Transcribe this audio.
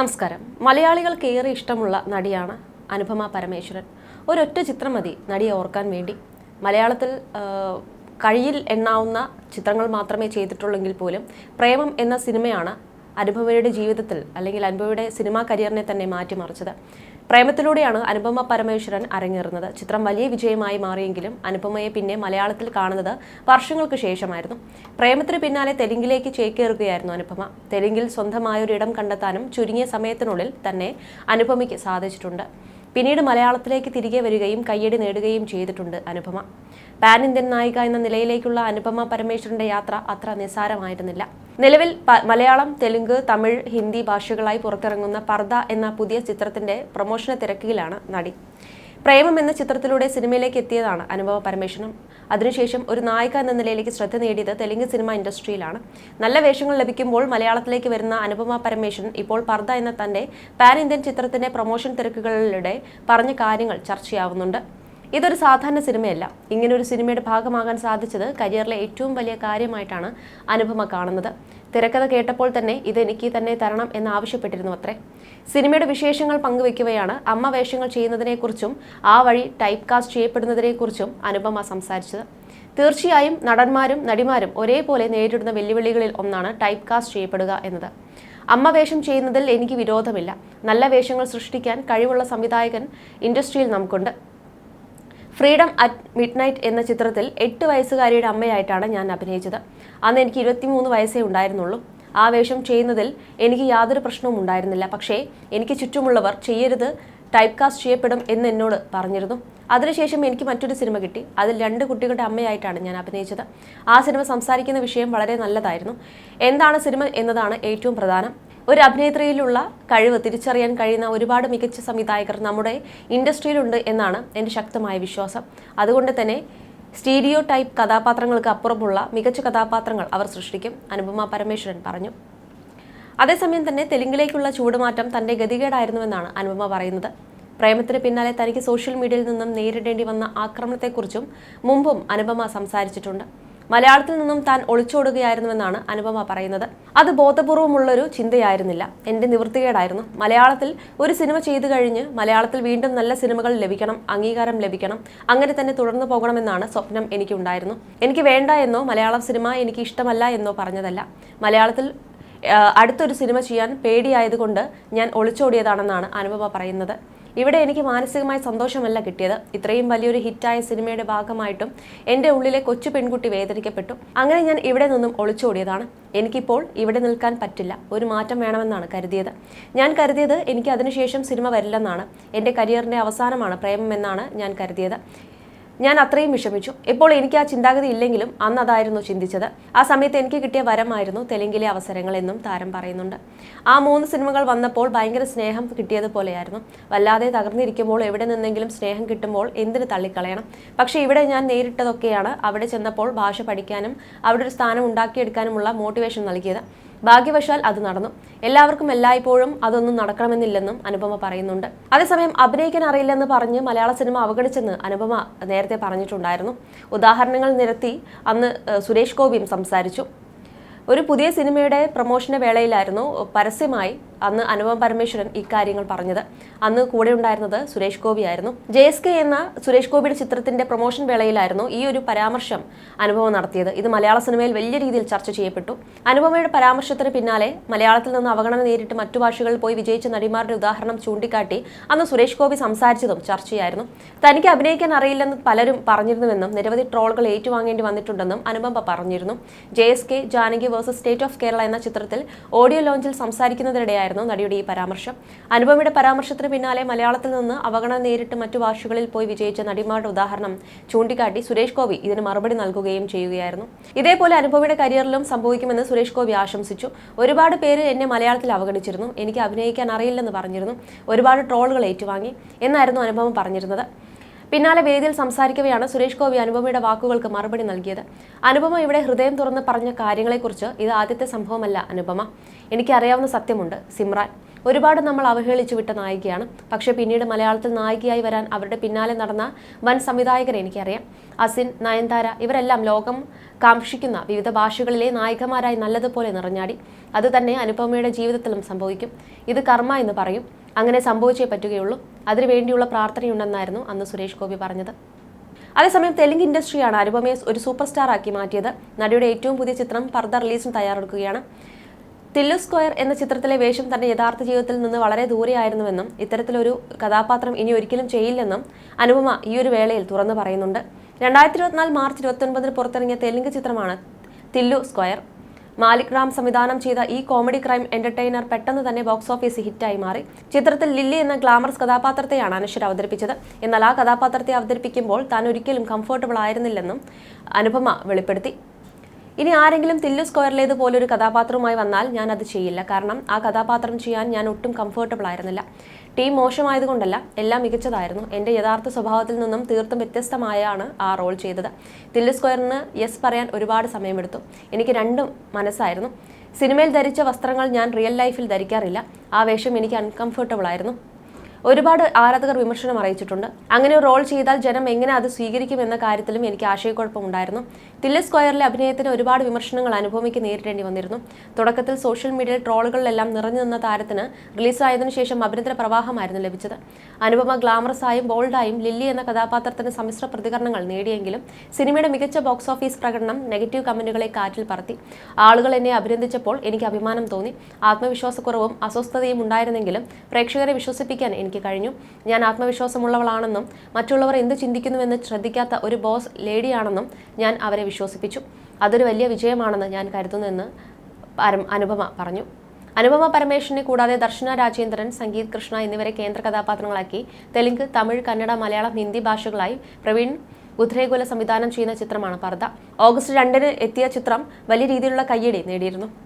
നമസ്കാരം. മലയാളികൾക്ക് ഏറെ ഇഷ്ടമുള്ള നടിയാണ് അനുപമ പരമേശ്വരൻ. ഒരൊറ്റ ചിത്രം മതി നടിയെ ഓർക്കാൻ വേണ്ടി. മലയാളത്തിൽ കയ്യിൽ എണ്ണാവുന്ന ചിത്രങ്ങൾ മാത്രമേ ചെയ്തിട്ടുള്ളെങ്കിൽ പോലും പ്രേമം എന്ന സിനിമയാണ് അനുപമയുടെ ജീവിതത്തിൽ അല്ലെങ്കിൽ അനുപമയുടെ സിനിമാ കരിയറിനെ തന്നെ മാറ്റിമറിച്ചത്. പ്രേമത്തിലൂടെയാണ് അനുപമ പരമേശ്വരൻ അരങ്ങേറുന്നത്. ചിത്രം വലിയ വിജയമായി മാറിയെങ്കിലും അനുപമയെ പിന്നെ മലയാളത്തിൽ കാണുന്നത് വർഷങ്ങൾക്ക് ശേഷമായിരുന്നു. പ്രേമത്തിന് പിന്നാലെ തെലുങ്കിലേക്ക് ചേക്കേറുകയായിരുന്നു അനുപമ. തെലുങ്കിൽ സ്വന്തമായ ഒരു ഇടം കണ്ടെത്താനും ചുരുങ്ങിയ സമയത്തിനുള്ളിൽ തന്നെ അനുപമയ്ക്ക് സാധിച്ചിട്ടുണ്ട്. പിന്നീട് മലയാളത്തിലേക്ക് തിരികെ വരികയും കയ്യടി നേടുകയും ചെയ്തിട്ടുണ്ട് അനുപമ. പാൻ ഇന്ത്യൻ നായിക എന്ന നിലയിലേക്കുള്ള അനുപമ പരമേശ്വരന്റെ യാത്ര അത്ര നിസ്സാരമായിരുന്നില്ല. നിലവിൽ മലയാളം തെലുങ്ക് തമിഴ് ഹിന്ദി ഭാഷകളായി പുറത്തിറങ്ങുന്ന പർദ എന്ന പുതിയ ചിത്രത്തിന്റെ പ്രൊമോഷന് തിരക്കിലാണ് നടി. പ്രേമം എന്ന ചിത്രത്തിലൂടെ സിനിമയിലേക്ക് എത്തിയതാണ് അനുഭവ പരമേശ്വരൻ. അതിനുശേഷം ഒരു നായിക എന്ന നിലയിലേക്ക് ശ്രദ്ധ നേടിയത് തെലുങ്ക് സിനിമ ഇൻഡസ്ട്രിയിലാണ്. നല്ല വേഷങ്ങൾ ലഭിക്കുമ്പോൾ മലയാളത്തിലേക്ക് വരുന്ന അനുപമ പരമേശ്വരൻ ഇപ്പോൾ പർദ്ദ എന്ന തന്റെ പാൻ ഇന്ത്യൻ ചിത്രത്തിന്റെ പ്രൊമോഷൻ തിരക്കുകളിലൂടെ പറഞ്ഞ കാര്യങ്ങൾ ചർച്ചയാവുന്നുണ്ട്. ഇതൊരു സാധാരണ സിനിമയല്ല. ഇങ്ങനെ ഒരു സിനിമയുടെ ഭാഗമാകാൻ സാധിച്ചത് കരിയറിലെ ഏറ്റവും വലിയ കാര്യമായിട്ടാണ് അനുപമ കാണുന്നത്. തിരക്കഥ കേട്ടപ്പോൾ തന്നെ ഇത് എനിക്ക് തന്നെ തരണം എന്ന് ആവശ്യപ്പെട്ടിരുന്നു അത്രേ സിനിമയുടെ വിശേഷങ്ങൾ പങ്കുവെക്കുകയാണ് അമ്മ വേഷങ്ങൾ ചെയ്യുന്നതിനെക്കുറിച്ചും ആ വഴി ടൈപ്പ് കാസ്റ്റ് ചെയ്യപ്പെടുന്നതിനെക്കുറിച്ചും അനുപമ സംസാരിച്ചത്. തീർച്ചയായും നടന്മാരും നടിമാരും ഒരേപോലെ നേരിടുന്ന വെല്ലുവിളികളിൽ ഒന്നാണ് ടൈപ്പ് കാസ്റ്റ് ചെയ്യപ്പെടുക എന്നത്. അമ്മ വേഷം ചെയ്യുന്നതിൽ എനിക്ക് വിരോധമില്ല. നല്ല വേഷങ്ങൾ സൃഷ്ടിക്കാൻ കഴിവുള്ള സംവിധായകൻ ഇൻഡസ്ട്രിയിൽ നമുക്കുണ്ട്. ഫ്രീഡം അറ്റ് മിഡ് നൈറ്റ് എന്ന ചിത്രത്തിൽ എട്ട് വയസ്സുകാരിയുടെ അമ്മയായിട്ടാണ് ഞാൻ അഭിനയിച്ചത്. അന്ന് എനിക്ക് ഇരുപത്തിമൂന്ന് വയസ്സേ ഉണ്ടായിരുന്നുള്ളൂ. ആ വേഷം ചെയ്യുന്നതിൽ എനിക്ക് യാതൊരു പ്രശ്നവും ഉണ്ടായിരുന്നില്ല. പക്ഷേ എനിക്ക് ചുറ്റുമുള്ളവർ ചെയ്യരുത് ടൈപ്പ് കാസ്റ്റ് ചെയ്യപ്പെടും എന്ന് എന്നോട് പറഞ്ഞിരുന്നു. അതിനുശേഷം എനിക്ക് മറ്റൊരു സിനിമ കിട്ടി. അതിൽ രണ്ട് കുട്ടികളുടെ അമ്മയായിട്ടാണ് ഞാൻ അഭിനയിച്ചത്. ആ സിനിമ സംസാരിക്കുന്ന വിഷയം വളരെ നല്ലതായിരുന്നു. എന്താണ് സിനിമ എന്നതാണ് ഏറ്റവും പ്രധാനം. ഒരു അഭിനേത്രിയിലുള്ള കഴിവ് തിരിച്ചറിയാൻ കഴിയുന്ന ഒരുപാട് മികച്ച സംവിധായകർ നമ്മുടെ ഇൻഡസ്ട്രിയിലുണ്ട് എന്നാണ് എന്റെ ശക്തമായ വിശ്വാസം. അതുകൊണ്ട് തന്നെ സ്റ്റീരിയോ ടൈപ്പ് കഥാപാത്രങ്ങൾക്ക് അപ്പുറമുള്ള മികച്ച കഥാപാത്രങ്ങൾ അവർ സൃഷ്ടിക്കും അനുപമ പരമേശ്വരൻ പറഞ്ഞു. അതേസമയം തന്നെ തെലുങ്കിലേക്കുള്ള ചൂടുമാറ്റം തന്റെ ഗതികേടായിരുന്നുവെന്നാണ് അനുപമ പറയുന്നത്. പ്രേമത്തിന് പിന്നാലെ തനിക്ക് സോഷ്യൽ മീഡിയയിൽ നിന്നും നേരിടേണ്ടി വന്ന ആക്രമണത്തെക്കുറിച്ചും മുമ്പും അനുപമ സംസാരിച്ചിട്ടുണ്ട്. മലയാളത്തിൽ നിന്നും താൻ ഒളിച്ചോടുകയായിരുന്നുവെന്നാണ് അനുപമ പറയുന്നത്. അത് ബോധപൂർവമുള്ളൊരു ചിന്തയായിരുന്നില്ല. എന്റെ നിവൃത്തികേടായിരുന്നു. മലയാളത്തിൽ ഒരു സിനിമ ചെയ്തു കഴിഞ്ഞ് മലയാളത്തിൽ വീണ്ടും നല്ല സിനിമകൾ ലഭിക്കണം അംഗീകാരം ലഭിക്കണം അങ്ങനെ തന്നെ തുടർന്നു പോകണമെന്നാണ് സ്വപ്നം എനിക്കുണ്ടായിരുന്നു. എനിക്ക് വേണ്ട എന്നോ മലയാളം സിനിമ എനിക്ക് ഇഷ്ടമല്ല എന്നോ പറഞ്ഞതല്ല. മലയാളത്തിൽ അടുത്തൊരു സിനിമ ചെയ്യാൻ പേടിയായതുകൊണ്ട് ഞാൻ ഒളിച്ചോടിയതാണെന്നാണ് അനുപമ പറയുന്നത്. ഇവിടെ എനിക്ക് മാനസികമായ സന്തോഷമല്ല കിട്ടിയത്. ഇത്രയും വലിയൊരു ഹിറ്റായ സിനിമയുടെ ഭാഗമായിട്ടും എന്റെ ഉള്ളിലെ കൊച്ചു പെൺകുട്ടി വേദനിക്കപ്പെട്ടു. അങ്ങനെ ഞാൻ ഇവിടെ നിന്നും ഒളിച്ചോടിയതാണ്. എനിക്കിപ്പോൾ ഇവിടെ നിൽക്കാൻ പറ്റില്ല. ഒരു മാറ്റം വേണമെന്നാണ് കരുതിയത്. ഞാൻ കരുതിയത് എനിക്ക് അതിനുശേഷം സിനിമ വരില്ലെന്നാണ്. എന്റെ കരിയറിന്റെ അവസാനമാണ് പ്രേമം എന്നാണ് ഞാൻ കരുതിയത്. ഞാൻ അത്രയും വിഷമിച്ചു. ഇപ്പോൾ എനിക്ക് ആ ചിന്താഗതി ഇല്ലെങ്കിലും അന്ന് അതായിരുന്നു ചിന്തിച്ചത്. ആ സമയത്ത് എനിക്ക് കിട്ടിയ വരമായിരുന്നു തെലുങ്കിലെ അവസരങ്ങൾ എന്നും താരം പറയുന്നുണ്ട്. ആ മൂന്ന് സിനിമകൾ വന്നപ്പോൾ ഭയങ്കര സ്നേഹം കിട്ടിയതുപോലെയായിരുന്നു വല്ലാതെ തകർന്നിരിക്കുമ്പോൾ എവിടെ നിന്നെങ്കിലും സ്നേഹം കിട്ടുമ്പോൾ എന്തിന് തള്ളിക്കളയണം? പക്ഷേ ഇവിടെ ഞാൻ നേരിട്ടതൊക്കെയാണ് അവിടെ ചെന്നപ്പോൾ ഭാഷ പഠിക്കാനും അവിടെ ഒരു സ്ഥാനം ഉണ്ടാക്കിയെടുക്കാനുമുള്ള മോട്ടിവേഷൻ നൽകിയത്. ഭാഗ്യവശാൽ അത് നടന്നു. എല്ലാവർക്കും എല്ലായ്പ്പോഴും അതൊന്നും നടക്കണമെന്നില്ലെന്നും അനുപമ പറയുന്നുണ്ട്. അതേസമയം അഭിനയിക്കാൻ അറിയില്ലെന്ന് പറഞ്ഞ് മലയാള സിനിമ അവഗണിച്ചെന്ന് അനുപമ നേരത്തെ പറഞ്ഞിട്ടുണ്ടായിരുന്നു. ഉദാഹരണങ്ങൾ നിരത്തി അന്ന് സുരേഷ് ഗോപിയും സംസാരിച്ചു. ഒരു പുതിയ സിനിമയുടെ പ്രൊമോഷന്റെ വേളയിലായിരുന്നു പരസ്യമായി അന്ന് അനുപം പരമേശ്വരൻ ഇക്കാര്യങ്ങൾ പറഞ്ഞത്. അന്ന് കൂടെ ഉണ്ടായിരുന്നത് സുരേഷ് ഗോപിയായിരുന്നു ജെ എസ് കെ എന്ന സുരേഷ് ഗോപിയുടെ ചിത്രത്തിന്റെ പ്രൊമോഷൻ വേളയിലായിരുന്നു ഈ ഒരു പരാമർശം അനുഭവം നടത്തിയത്. ഇത് മലയാള സിനിമയിൽ വലിയ രീതിയിൽ ചർച്ച ചെയ്യപ്പെട്ടു. അനുപമയുടെ പരാമർശത്തിന് പിന്നാലെ മലയാളത്തിൽ നിന്ന് അവഗണന നേരിട്ട് മറ്റു ഭാഷകളിൽ പോയി വിജയിച്ച നടിമാരുടെ ഉദാഹരണം ചൂണ്ടിക്കാട്ടി അന്ന് സുരേഷ് ഗോപി സംസാരിച്ചതും ചർച്ചയായിരുന്നു. തനിക്ക് അഭിനയിക്കാൻ അറിയില്ലെന്ന് പലരും പറഞ്ഞിരുന്നുവെന്നും നിരവധി ട്രോളുകൾ ഏറ്റുവാങ്ങേണ്ടി വന്നിട്ടുണ്ടെന്നും അനുപമ പറഞ്ഞിരുന്നു. J S K Janaki versus state of Kerala എന്ന ചിത്രത്തിൽ ഓഡിയോ ലോഞ്ചിൽ സംസാരിക്കുന്നതിനിടെയായിരുന്നു നടിയുടെ ഈ പരാമർശം. അനുപമയുടെ പരാമർശത്തിന് പിന്നാലെ മലയാളത്തിൽ നിന്ന് അവഗണന നേരിട്ട് മറ്റു ഭാഷകളിൽ പോയി വിജയിച്ച നടിമാരുടെ ഉദാഹരണം ചൂണ്ടിക്കാട്ടി സുരേഷ് ഗോപി ഇതിന് മറുപടി നൽകുകയും ചെയ്യുകയായിരുന്നു. ഇതേപോലെ അനുപമയുടെ കരിയറിലും സംഭവിക്കുമെന്ന് സുരേഷ് ഗോപി ആശംസിച്ചു. ഒരുപാട് പേര് എന്നെ മലയാളത്തിൽ അവഗണിച്ചിരുന്നു. എനിക്ക് അഭിനയിക്കാൻ അറിയില്ലെന്ന് പറഞ്ഞിരുന്നു. ഒരുപാട് ട്രോളുകൾ ഏറ്റുവാങ്ങി. എന്നായിരുന്നു അനുപമ പറഞ്ഞിരുന്നത്. പിന്നാലെ വേദിയിൽ സംസാരിക്കവെയാണ് സുരേഷ് ഗോപി അനുപമയുടെ വാക്കുകൾക്ക് മറുപടി നൽകിയത്. അനുപമ ഇവിടെ ഹൃദയം തുറന്ന് പറഞ്ഞ കാര്യങ്ങളെക്കുറിച്ച് ഇത് ആദ്യത്തെ സംഭവമല്ല അനുപമ. എനിക്കറിയാവുന്ന സത്യമുണ്ട് സിമ്രാൻ. ഒരുപാട് നമ്മൾ അവഹേളിച്ചു വിട്ട നായികയാണ്. പക്ഷേ പിന്നീട് മലയാളത്തിൽ നായികയായി വരാൻ അവരുടെ പിന്നാലെ നടന്ന വൻ സംവിധായകരെ എനിക്കറിയാം. അസിൻ നയൻതാര ഇവരെല്ലാം ലോകം കാക്ഷിക്കുന്ന വിവിധ ഭാഷകളിലെ നായികമാരായി നല്ലതുപോലെ നിറഞ്ഞാടി. അത് തന്നെ അനുപമയുടെ ജീവിതത്തിലും സംഭവിക്കും. ഇത് കർമ്മ എന്ന് പറയും. അങ്ങനെ സംഭവിച്ചേ പറ്റുകയുള്ളൂ. അതിനുവേണ്ടിയുള്ള പ്രാർത്ഥനയുണ്ടെന്നായിരുന്നു അന്ന് സുരേഷ് ഗോപി പറഞ്ഞത്. അതേസമയം തെലുങ്ക് ഇൻഡസ്ട്രിയാണ് അനുപമയെ ഒരു സൂപ്പർ സ്റ്റാർ ആക്കി മാറ്റിയത്. നടിയുടെ ഏറ്റവും പുതിയ ചിത്രം പർദ്ദ റിലീസിന് തയ്യാറെടുക്കുകയാണ്. തില്ലു സ്ക്വയർ എന്ന ചിത്രത്തിലെ വേഷം തന്റെ യഥാർത്ഥ ജീവിതത്തിൽ നിന്ന് വളരെ ദൂരെയായിരുന്നുവെന്നും ഇത്തരത്തിലൊരു കഥാപാത്രം ഇനി ഒരിക്കലും ചെയ്യില്ലെന്നും അനുപമ ഈ ഒരു വേളയിൽ തുറന്നു പറയുന്നുണ്ട്. രണ്ടായിരത്തി ഇരുപത്തിനാല് മാർച്ച് ഇരുപത്തൊൻപതിന് പുറത്തിറങ്ങിയ തെലുങ്ക് ചിത്രമാണ് തില്ലു സ്ക്വയർ. മാലിക് റാം സംവിധാനം ചെയ്ത ഈ കോമഡി ക്രൈം എന്റർടൈനർ പെട്ടെന്ന് തന്നെ ബോക്സ് ഓഫീസ് ഹിറ്റായി മാറി. ചിത്രത്തിൽ ലില്ലി എന്ന ഗ്ലാമറസ് കഥാപാത്രത്തെയാണ് അനശ്വര അവതരിപ്പിച്ചത്. എന്നാൽ ആ കഥാപാത്രത്തെ അവതരിപ്പിക്കുമ്പോൾ താൻ ഒരിക്കലും കംഫർട്ടബിൾ ആയിരുന്നില്ലെന്നും അനുപമ വെളിപ്പെടുത്തി. ഇനി ആരെങ്കിലും തില്ലു സ്ക്വയറിലേത് പോലൊരു കഥാപാത്രവുമായി വന്നാൽ ഞാൻ അത് ചെയ്യില്ല. കാരണം ആ കഥാപാത്രം ചെയ്യാൻ ഞാൻ ഒട്ടും കംഫർട്ടബിൾ ആയിരുന്നില്ല. ടീം മോശമായതുകൊണ്ടല്ല എല്ലാം മികച്ചതായിരുന്നു. എന്റെ യഥാർത്ഥ സ്വഭാവത്തിൽ നിന്നും തീർത്തും വ്യത്യസ്തമായാണ് ആ റോൾ ചെയ്തത്. തില്ലു സ്ക്വയറിന് യെസ് പറയാൻ ഒരുപാട് സമയമെടുത്തു. എനിക്ക് രണ്ടും മനസ്സായിരുന്നു. സിനിമയിൽ ധരിച്ച വസ്ത്രങ്ങൾ ഞാൻ റിയൽ ലൈഫിൽ ധരിക്കാറില്ല. ആ വേഷം എനിക്ക് അൺകംഫർട്ടബിൾ ആയിരുന്നു. ഒരുപാട് ആരാധകർ വിമർശനം അറിയിച്ചിട്ടുണ്ട്. അങ്ങനെ റോൾ ചെയ്താൽ ജനം എങ്ങനെ അത് സ്വീകരിക്കും എന്ന കാര്യത്തിലും എനിക്ക് ആശയക്കുഴപ്പമുണ്ടായിരുന്നു തില്ല സ്ക്വയറിലെ അഭിനയത്തിന് ഒരുപാട് വിമർശനങ്ങൾ അനുഭവിക്ക് നേരിടേണ്ടി വന്നിരുന്നു. തുടക്കത്തിൽ സോഷ്യൽ മീഡിയയിൽ ട്രോളുകളിലെല്ലാം നിറഞ്ഞു നിന്ന താരത്തിന് റിലീസായതിനു ശേഷം അഭിനന്ദന പ്രവാഹമായിരുന്നു ലഭിച്ചത്. അനുപമ ഗ്ലാമറസ് ആയും ബോൾഡായും ലില്ലി എന്ന കഥാപാത്രത്തിന് സമ്മിശ്ര പ്രതികരണങ്ങൾ നേടിയെങ്കിലും സിനിമയുടെ മികച്ച ബോക്സ് ഓഫീസ് പ്രകടനം നെഗറ്റീവ് കമന്റുകളെ കാറ്റിൽ പറത്തി. ആളുകൾ എന്നെ അഭിനന്ദിച്ചപ്പോൾ എനിക്ക് അഭിമാനം തോന്നി. ആത്മവിശ്വാസക്കുറവും അസ്വസ്ഥതയും ഉണ്ടായിരുന്നെങ്കിലും പ്രേക്ഷകരെ വിശ്വസിപ്പിക്കാൻ എനിക്ക് കഴിഞ്ഞു. ഞാൻ ആത്മവിശ്വാസമുള്ളവളാണെന്നും മറ്റുള്ളവർ എന്ത് ചിന്തിക്കുന്നുവെന്ന് ശ്രദ്ധിക്കാത്ത ഒരു ബോസ് ലേഡിയാണെന്നും ഞാൻ അവരെ വിശ്വസിപ്പിച്ചു. അതൊരു വലിയ വിജയമാണെന്ന് ഞാൻ കരുതുന്നുവെന്ന് അനുപമ പറഞ്ഞു. അനുപമ പരമേശ്വരനെ കൂടാതെ ദർശന രാജേന്ദ്രൻ സംഗീത് കൃഷ്ണ എന്നിവരെ കേന്ദ്ര കഥാപാത്രങ്ങളാക്കി തെലുങ്ക് തമിഴ് കന്നഡ മലയാളം ഹിന്ദി ഭാഷകളായി പ്രവീൺ ഉദ്രേകുല സംവിധാനം ചെയ്യുന്ന ചിത്രമാണ് പർദ്ദ. ഓഗസ്റ്റ് രണ്ടിന് എത്തിയ ചിത്രം വലിയ രീതിയിലുള്ള കയ്യടി നേടിയിരുന്നു.